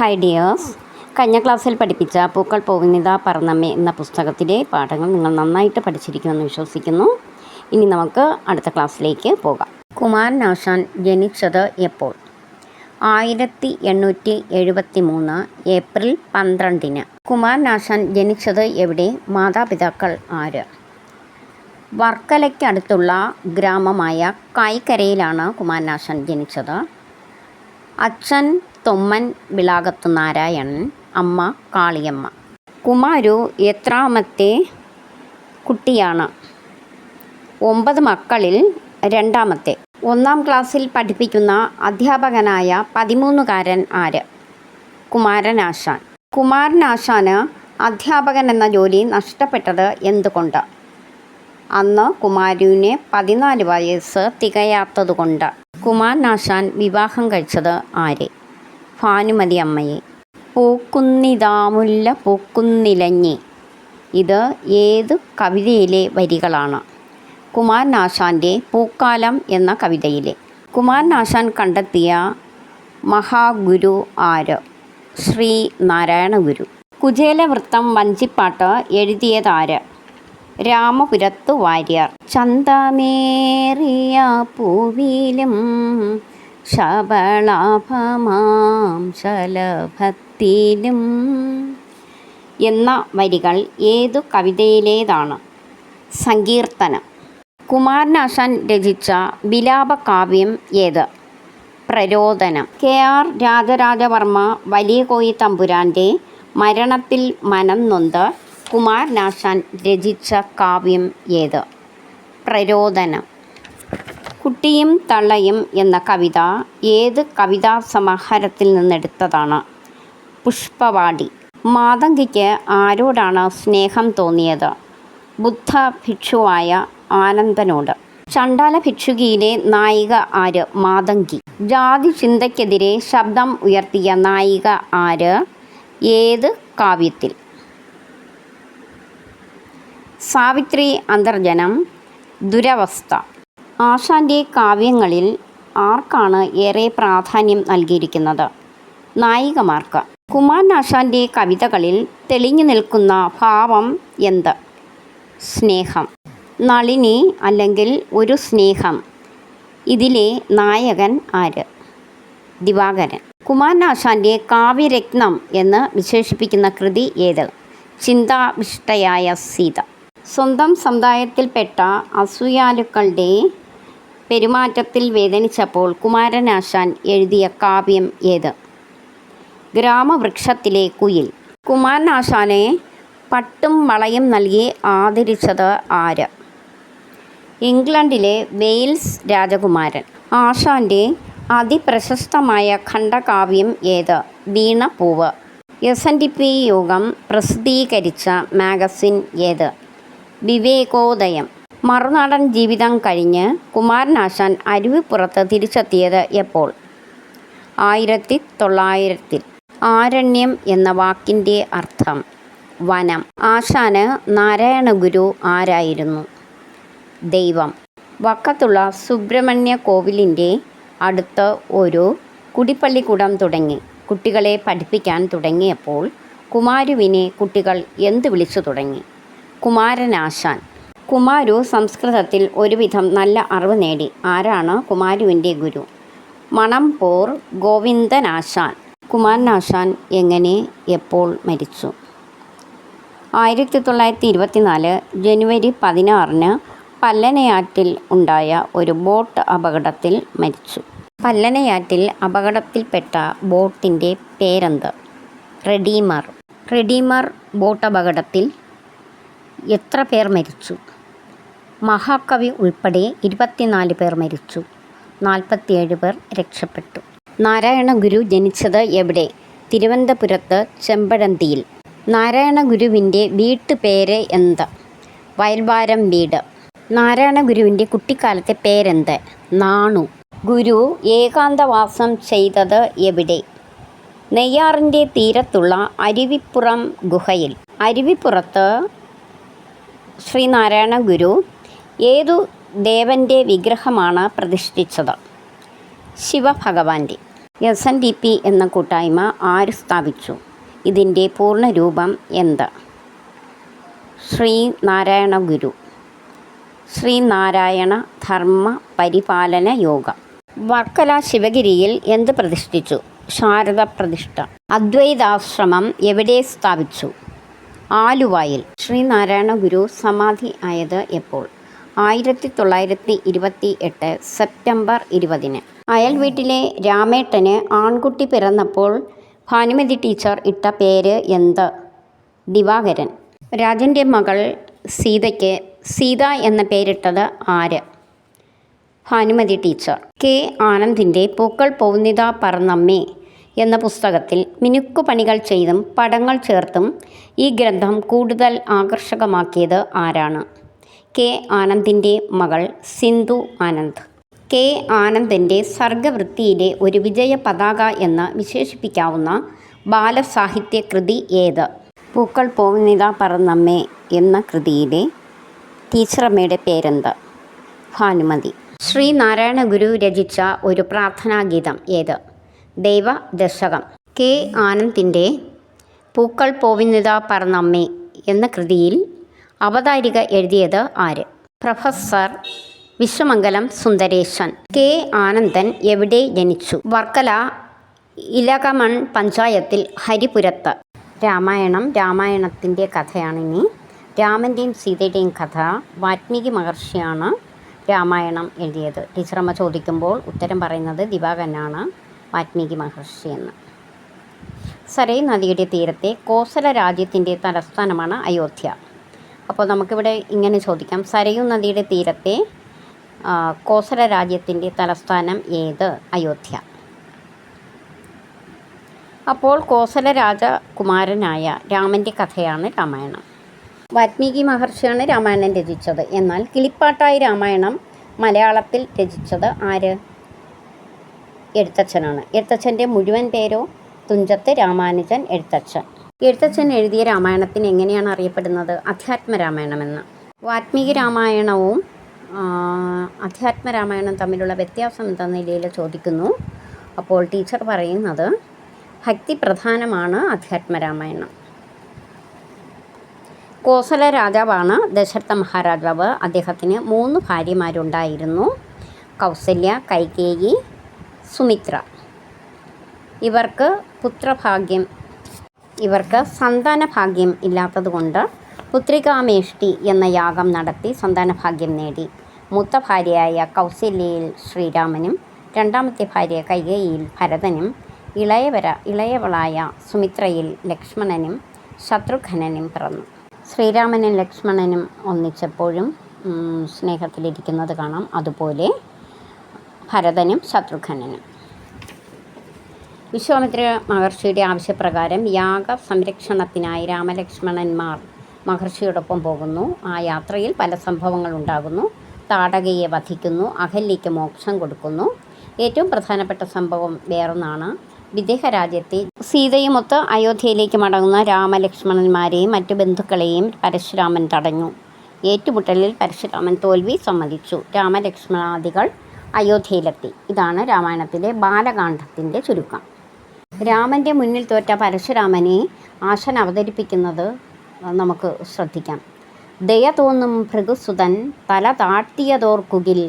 Hi dears കഴിഞ്ഞ ക്ലാസ്സിൽ പഠിപ്പിച്ച പൂക്കൾ പോകുന്നത പറന്നമ്മ എന്ന പുസ്തകത്തിലെ പാഠങ്ങൾ നിങ്ങൾ നന്നായിട്ട് പഠിച്ചിരിക്കുമെന്ന് വിശ്വസിക്കുന്നു. ഇനി നമുക്ക് അടുത്ത ക്ലാസ്സിലേക്ക് പോകാം. കുമാരനാശാൻ ജനിച്ചത് എപ്പോൾ? ആയിരത്തി എണ്ണൂറ്റി എഴുപത്തി മൂന്ന് ഏപ്രിൽ പന്ത്രണ്ടിന്. കുമാരനാശാൻ ജനിച്ചത് എവിടെ? മാതാപിതാക്കൾ ആര്? വർക്കലയ്ക്കടുത്തുള്ള ഗ്രാമമായ കായ്ക്കരയിലാണ് കുമാരനാശാൻ ജനിച്ചത്. അച്ഛൻ തൊമ്മൻ വിളാകത്തു നാരായണൻ അമ്മ കാളിയമ്മ. കുമാരു എത്രാമത്തെ കുട്ടിയാണ്. ഒമ്പത് മക്കളിൽ രണ്ടാമത്തെ. ഒന്നാം ക്ലാസ്സിൽ പഠിപ്പിക്കുന്ന അധ്യാപകനായ പതിമൂന്നുകാരൻ ആര്? കുമാരനാശാൻ. കുമാരനാശാന് അധ്യാപകൻ എന്ന ജോലി നഷ്ടപ്പെട്ടത് എന്തുകൊണ്ട്? അന്ന് കുമാരുവിന് പതിനാല് വയസ്സ് തികയാത്തതുകൊണ്ട്. കുമാരനാശാൻ വിവാഹം കഴിച്ചത് ആരെ? ഭാനുമതി അമ്മയെ. പൂക്കുന്നിതാമുല്ല പൂക്കുന്നിലഞ്ഞി. ഇത് ഏത് കവിതയിലെ വരികളാണ്? കുമാരനാശാന്റെ പൂക്കാലം എന്ന കവിതയിലെ. കുമാരനാശാൻ കണ്ടെത്തിയ മഹാഗുരു ആര്? ശ്രീ നാരായണ ഗുരു കുചേലവൃത്തം വഞ്ചിപ്പാട്ട് എഴുതിയതാര്? രാമപുരത്തു വാര്യർ. ചന്തമേറിയ പൂവിലും ശബളാഭമാം ശലഭത്തിലും. എന്ന വരികൾ ഏതു കവിതയിലേതാണ്? സങ്കീർത്തനം. കുമാരനാശാൻ രചിച്ച വിലാപകാവ്യം ഏത്? പ്രരോദനം. കെ ആർ രാജരാജവർമ്മ വലിയ കോയി തമ്പുരാന്റെ മരണത്തിൽ മനം നൊന്ത് കുമാരനാശാൻ രചിച്ച കാവ്യം ഏത്? പ്രരോദനം. കുട്ടിയും തള്ളയും എന്ന കവിത ഏത് കവിതാ സമാഹാരത്തിൽ നിന്നെടുത്തതാണ്? പുഷ്പവാടി. മാതങ്കിക്ക് ആരോടാണ് സ്നേഹം തോന്നിയത്? ബുദ്ധ ഭിക്ഷുവായ ആനന്ദനോട്. ചണ്ടാല ഭിക്ഷുകിയിലെ നായിക ആര്? മാതങ്കി. ജാതി ചിന്തയ്ക്കെതിരെ ശബ്ദം ഉയർത്തിയ നായിക ആര്? ഏത് കാവ്യത്തിൽ? സാവിത്രി അന്തർജനം ദുരവസ്ഥ. ആശാന്റെ കാവ്യങ്ങളിൽ ആർക്കാണ് ഏറെ പ്രാധാന്യം നൽകിയിരിക്കുന്നത്? നായികമാർക്ക്. കുമാരനാശാന്റെ കവിതകളിൽ തെളിഞ്ഞു നിൽക്കുന്ന ഭാവം എന്ത്? സ്നേഹം. നളിനി അല്ലെങ്കിൽ ഒരു സ്നേഹം. ഇതിലെ നായകൻ ആര്? ദിവാകരൻ. കുമാരനാശാന്റെ കാവ്യരത്നം എന്ന് വിശേഷിപ്പിക്കുന്ന കൃതി ഏത്? ചിന്താവിഷ്ടയായ സീത. സ്വന്തം സമുദായത്തിൽപ്പെട്ട അസൂയാലുക്കളുടെ പെരുമാറ്റത്തിൽ വേദനിച്ചപ്പോൾ കുമാരനാശാൻ എഴുതിയ കാവ്യം ഏത്? ഗ്രാമവൃക്ഷത്തിലെ കുയിൽ. കുമാരനാശാനെ പട്ടും വളയും നൽകി ആദരിച്ചത് ആര്? ഇംഗ്ലണ്ടിലെ വെയിൽസ് രാജകുമാരൻ. ആശാന്റെ അതിപ്രശസ്തമായ ഖണ്ഡകാവ്യം ഏത്? Veenapoovu S N D P യോഗം പ്രസിദ്ധീകരിച്ച മാഗസിൻ ഏത്? വിവേകോദയം. മറുനാടൻ ജീവിതം കഴിഞ്ഞ് കുമാരനാശാൻ അരുവിപ്പുറത്ത് തിരിച്ചെത്തിയത് എപ്പോൾ? ആയിരത്തി തൊള്ളായിരത്തിൽ. ആരണ്യം എന്ന വാക്കിന്റെ അർത്ഥം വനം. ആശാന് നാരായണ ഗുരു ആരായിരുന്നു? ദൈവം. വക്കത്തുള്ള സുബ്രഹ്മണ്യ കോവിലിന്റെ അടുത്ത് ഒരു കുടിപ്പള്ളിക്കൂടം തുടങ്ങി. കുട്ടികളെ പഠിപ്പിക്കാൻ തുടങ്ങിയപ്പോൾ കുമാരുവിനെ കുട്ടികൾ എന്ത് വിളിച്ചു തുടങ്ങി? കുമാരനാശാൻ. കുമാരു സംസ്കൃതത്തിൽ ഒരുവിധം നല്ല അറിവ് നേടി. ആരാണ് കുമാരുവിന്റെ ഗുരു? മണംപൂർ ഗോവിന്ദനാശാൻ. കുമാരനാശാൻ എങ്ങനെ എപ്പോൾ മരിച്ചു? ആയിരത്തി തൊള്ളായിരത്തി ഇരുപത്തിനാല് ജനുവരി പതിനാറിന് പല്ലനയാറ്റിൽ ഉണ്ടായ ഒരു ബോട്ട് അപകടത്തിൽ മരിച്ചു. പല്ലനയാറ്റിൽ അപകടത്തിൽപ്പെട്ട ബോട്ടിന്റെ പേരെന്ത്? റെഡീമർ. റെഡീമർ ബോട്ട് അപകടത്തിൽ എത്ര പേർ മരിച്ചു? മഹാകവി ഉൾപ്പെടെ ഇരുപത്തിനാല് പേർ മരിച്ചു. നാൽപ്പത്തിയേഴ് പേർ രക്ഷപ്പെട്ടു. നാരായണ ഗുരു ജനിച്ചത് എവിടെ? തിരുവനന്തപുരത്ത് ചെമ്പഴന്തിയിൽ. നാരായണ ഗുരുവിന്റെ വീട്ടുപേര് എന്ത്? വയൽവാരം വീട്. നാരായണ ഗുരുവിന്റെ കുട്ടിക്കാലത്തെ പേരെന്ത്? നാണു. ഗുരു ഏകാന്തവാസം ചെയ്തത് എവിടെ? നെയ്യാറിന്റെ തീരത്തുള്ള അരുവിപ്പുറം ഗുഹയിൽ. അരുവിപ്പുറത്ത് ശ്രീനാരായണ ഗുരു ഏതു ദേവന്റെ വിഗ്രഹമാണ് പ്രതിഷ്ഠിച്ചത്? ശിവഭഗവാന്റെ. എസ് എൻ ഡി പി എന്ന കൂട്ടായ്മ ആര് സ്ഥാപിച്ചു? ഇതിന്റെ പൂർണരൂപം എന്ത്? ശ്രീ നാരായണ ഗുരു. ശ്രീനാരായണ ധർമ്മ പരിപാലന യോഗ. വർക്കല ശിവഗിരിയിൽ എന്ത് പ്രതിഷ്ഠിച്ചു? ശാരദ പ്രതിഷ്ഠ. അദ്വൈതാശ്രമം എവിടെ സ്ഥാപിച്ചു? ആലുവായിൽ. ശ്രീനാരായണ ഗുരു സമാധി ആയത് എപ്പോൾ? ആയിരത്തി തൊള്ളായിരത്തി ഇരുപത്തി എട്ട് സെപ്റ്റംബർ ഇരുപതിന്. അയൽ വീട്ടിലെ രാമേട്ടന് ആൺകുട്ടി പിറന്നപ്പോൾ ഭാനുമതി ടീച്ചർ ഇട്ട പേര് എന്ത്? ദിവാകരൻ. രാജന്റെ മകൾ സീതയ്ക്ക് സീത എന്ന പേരിട്ടത് ആര്? ഭാനുമതി ടീച്ചർ. കെ. ആനന്ദിന്റെ പൂക്കൾ പൗന്നിത പറന്നമ്മേ എന്ന പുസ്തകത്തിൽ മിനുക്കു പണികൾ ചെയ്തും പടങ്ങൾ ചേർത്തും ഈ ഗ്രന്ഥം കൂടുതൽ ആകർഷകമാക്കിയത് ആരാണ്? കെ ആനന്ദിന്റെ മകൾ സിന്ധു ആനന്ദ്. കെ ആനന്ദിന്റെ സർഗവൃത്തിയിലെ ഒരു വിജയ പതാക എന്ന് വിശേഷിപ്പിക്കാവുന്ന ബാലസാഹിത്യ കൃതി ഏത്? പൂക്കൾ പോകുന്നിത പറന്നമ്മേ എന്ന കൃതിയിലെ ടീച്ചറമ്മയുടെ പേരെന്ത്? ഭാനുമതി. ശ്രീനാരായണ ഗുരു രചിച്ച ഒരു പ്രാർത്ഥനാഗീതം ഏത്? ദൈവ ദശകം കെ ആനന്ദിന്റെ പൂക്കൾ പോവിന്നിത പറന്നമ്മേ എന്ന കൃതിയിൽ അവതാരിക എഴുതിയത് ആര്? പ്രൊഫസർ വിശ്വമംഗലം സുന്ദരേശൻ. കെ ആനന്ദൻ എവിടെ ജനിച്ചു? വർക്കല ഇലകമൺ പഞ്ചായത്തിൽ ഹരിപുരത്ത്. രാമായണം രാമായണത്തിന്റെ കഥയാണിനി. രാമന്റെയും സീതയുടെയും കഥ വാത്മീകി മഹർഷിയാണ് രാമായണം എഴുതിയത്. ടീച്ചറമ്മ ചോദിക്കുമ്പോൾ ഉത്തരം പറയുന്നത് ദിവാകരനാണ് വാത്മീകി മഹർഷി എന്ന്. സരൈ നദിയുടെ തീരത്തെ കോസല രാജ്യത്തിന്റെ തലസ്ഥാനമാണ് അയോധ്യ. അപ്പോൾ നമുക്കിവിടെ ഇങ്ങനെ ചോദിക്കാം. സരയു നദിയുടെ തീരത്തെ കോസല രാജ്യത്തിന്റെ തലസ്ഥാനം ഏത്? അയോധ്യ. അപ്പോൾ കോസല രാജകുമാരനായ രാമന്റെ കഥയാണ് രാമായണം. വാത്മീകി മഹർഷിയാണ് രാമായണം രചിച്ചത്. എന്നാൽ കിളിപ്പാട്ടായി രാമായണം മലയാളത്തിൽ രചിച്ചത് ആര്? എഴുത്തച്ഛനാണ്. എഴുത്തച്ഛന്റെ മുഴുവൻ പേരോ തുഞ്ചത്ത് രാമാനുജൻ എഴുത്തച്ഛൻ. എഴുത്തച്ഛൻ എഴുതിയ രാമായണത്തിന് എങ്ങനെയാണ് അറിയപ്പെടുന്നത്? അധ്യാത്മ രാമായണമെന്ന് വാത്മീകി രാമായണവും അധ്യാത്മ രാമായണം തമ്മിലുള്ള വ്യത്യാസം എന്ന നിലയിൽ ചോദിക്കുന്നു. അപ്പോൾ ടീച്ചർ പറയുന്നത് ഭക്തി പ്രധാനമാണ് അധ്യാത്മ രാമായണം. കോസല രാജാവാണ് ദശരഥ മഹാരാജാവ്. അദ്ദേഹത്തിന് മൂന്ന് ഭാര്യമാരുണ്ടായിരുന്നു. കൗസല്യ കൈകേയി സുമിത്ര. ഇവർക്ക് പുത്രഭാഗ്യം ഇവർക്ക് സന്താന ഭാഗ്യം ഇല്ലാത്തതുകൊണ്ട് പുത്രികാമേഷ്ടി എന്ന യാഗം നടത്തി സന്താന ഭാഗ്യം നേടി. മൂത്ത ഭാര്യയായ കൗസല്യയിൽ ശ്രീരാമനും രണ്ടാമത്തെ ഭാര്യ കൈകയിൽ ഭരതനും ഇളയവര ഇളയവളായ സുമിത്രയിൽ ലക്ഷ്മണനും ശത്രുഘ്നനും പിറന്നു. ശ്രീരാമനും ലക്ഷ്മണനും ഒന്നിച്ചപ്പോഴും സ്നേഹത്തിലിരിക്കുന്നത് കാണാം. അതുപോലെ ഭരതനും ശത്രുഘ്നനും. വിശ്വാമിത്ര മഹർഷിയുടെ ആവശ്യപ്രകാരം യാഗ സംരക്ഷണത്തിനായി രാമലക്ഷ്മണന്മാർ മഹർഷിയോടൊപ്പം പോകുന്നു. ആ യാത്രയിൽ പല സംഭവങ്ങൾ ഉണ്ടാകുന്നു. താടകയെ വധിക്കുന്നു. അഹല്യയ്ക്ക് മോക്ഷം കൊടുക്കുന്നു. ഏറ്റവും പ്രധാനപ്പെട്ട സംഭവം വേറൊന്നാണ്. വിദേഹ രാജ്യത്തെ സീതയുമൊത്ത് അയോധ്യയിലേക്ക് മടങ്ങുന്ന രാമലക്ഷ്മണന്മാരെയും മറ്റു ബന്ധുക്കളെയും പരശുരാമൻ തടഞ്ഞു. ഏറ്റുമുട്ടലിൽ പരശുരാമൻ തോൽവി സമ്മതിച്ചു. രാമലക്ഷ്മണാദികൾ അയോധ്യയിലെത്തി. ഇതാണ് രാമായണത്തിലെ ബാലകാന്ഡത്തിന്റെ ചുരുക്കം. രാമന്റെ മുന്നിൽ തോറ്റ പരശുരാമനെ ആശൻ അവതരിപ്പിക്കുന്നത് നമുക്ക് ശ്രദ്ധിക്കാം. ദയ തോന്നും ഭൃഗുസുതൻ തല താഴ്ത്തിയതോർക്കുകിൽ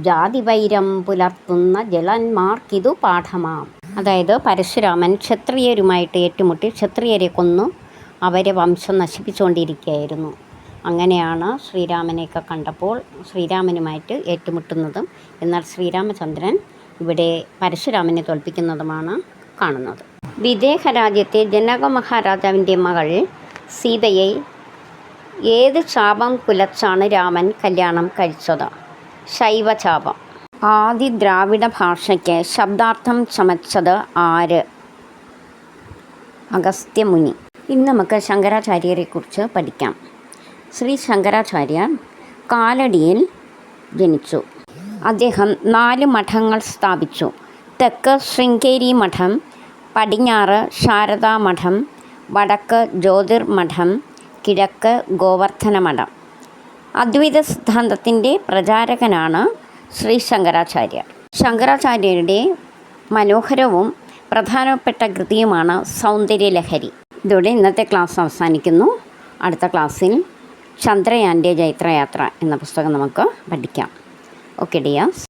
ജാതിവൈരം പുലർത്തുന്ന ജലന്മാർക്കിതു പാഠമാം. അതായത് പരശുരാമൻ ക്ഷത്രിയരുമായിട്ട് ഏറ്റുമുട്ടി ക്ഷത്രിയരെ കൊന്നു അവരെ വംശം നശിപ്പിച്ചുകൊണ്ടിരിക്കുകയായിരുന്നു. അങ്ങനെയാണ് ശ്രീരാമനെയൊക്കെ കണ്ടപ്പോൾ ശ്രീരാമനുമായിട്ട് ഏറ്റുമുട്ടുന്നതും എന്നാൽ ശ്രീരാമചന്ദ്രൻ ഇവിടെ പരശുരാമനെ തോൽപ്പിക്കുന്നതുമാണ് കാണുന്നത്. വിദേഹ രാജ്യത്തെ ജനക മഹാരാജാവിന്റെ മകൾ സീതയെ ഏത് ശാപം കുലച്ചാണ് രാമൻ കല്യാണം കഴിച്ചത്? ശൈവശാപം. ആദി ദ്രാവിഡ ഭാഷയ്ക്ക് ശബ്ദാർത്ഥം ചമച്ചത് ആര്? അഗസ്ത്യമുനി. ഇന്ന് നമുക്ക് ശങ്കരാചാര്യരെക്കുറിച്ച് പഠിക്കാം. ശ്രീ ശങ്കരാചാര്യർ കാലടിയിൽ ജനിച്ചു. അദ്ദേഹം നാല് മഠങ്ങൾ സ്ഥാപിച്ചു. തെക്ക് ശൃംഗേരി മഠം പടിഞ്ഞാറ് ശാരദാ മഠം വടക്ക് ജ്യോതിർമഠം കിഴക്ക് ഗോവർദ്ധന മഠം അദ്വൈത സിദ്ധാന്തത്തിന്റെ പ്രചാരകനാണ് ശ്രീ ശങ്കരാചാര്യർ. ശങ്കരാചാര്യരുടെ മനോഹരവും പ്രധാനപ്പെട്ട കൃതിയുമാണ് സൗന്ദര്യലഹരി. ഇതോടെ ഇന്നത്തെ ക്ലാസ് അവസാനിക്കുന്നു. അടുത്ത ക്ലാസ്സിൽ ചന്ദ്രയാന്റെ ജൈത്രയാത്ര എന്ന പുസ്തകം നമുക്ക് പഠിക്കാം. Okay Diaz